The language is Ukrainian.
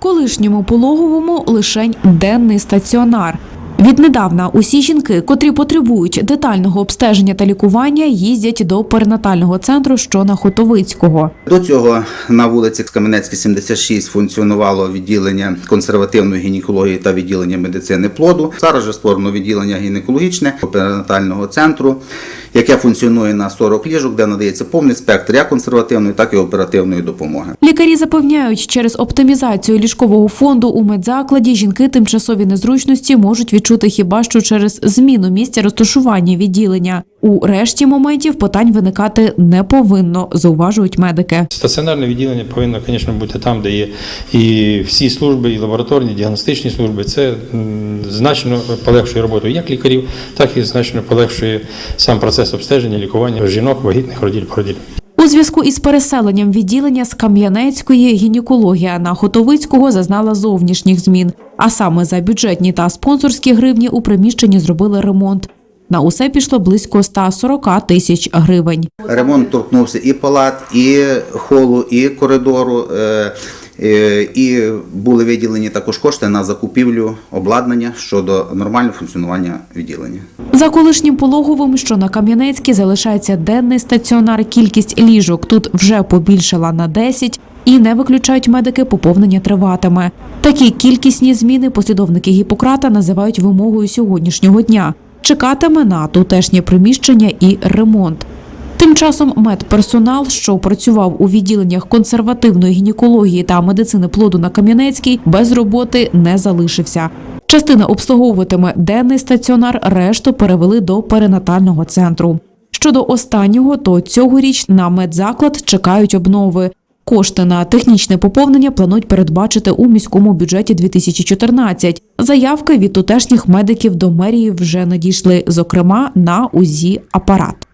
Колишньому пологовому лишень денний стаціонар. Віднедавна усі жінки, котрі потребують детального обстеження та лікування, їздять до перинатального центру, що на Хотовицького. До цього на вулиці Кам'янецькій, 76 функціонувало відділення консервативної гінекології та відділення медицини плоду. Зараз же створено відділення гінекологічне перинатального центру, яке функціонує на 40 ліжок, де надається повний спектр як консервативної, так і оперативної допомоги. Лікарі запевняють, через оптимізацію ліжкового фонду у медзакладі жінки тимчасові незручності можуть відчути хіба що через зміну місця розташування відділення. У решті моментів питань виникати не повинно, зауважують медики. Стаціонарне відділення повинно, звісно, бути там, де є і всі служби, і лабораторні, і діагностичні служби. Це значно полегшує роботу як лікарів, так і значно полегшує сам процес обстеження, лікування жінок, вагітних, роділь, породіль. У зв'язку із переселенням відділення з Кам'янецької гінекологія на Хотовицького зазнала зовнішніх змін. А саме за бюджетні та спонсорські гривні у приміщенні зробили ремонт. На усе пішло близько 140 тисяч гривень. Ремонт торкнувся і палат, і холу, і коридору. е, е, І були виділені також кошти на закупівлю обладнання щодо нормального функціонування відділення. За колишнім пологовим, що на Кам'янецькій залишається денний стаціонар, кількість ліжок тут вже побільшала на 10, і не виключають медики, поповнення триватиме. Такі кількісні зміни послідовники Гіппократа називають вимогою сьогоднішнього дня. Чекатиме на тутешнє приміщення і ремонт. Тим часом медперсонал, що працював у відділеннях консервативної гінекології та медицини плоду на Кам'янецькій, без роботи не залишився. Частина обслуговуватиме денний стаціонар, решту перевели до перинатального центру. Щодо останнього, то цьогоріч на медзаклад чекають обнови. Кошти на технічне поповнення планують передбачити у міському бюджеті 2014. Заявки від тутешніх медиків до мерії вже надійшли, зокрема на УЗІ апарат.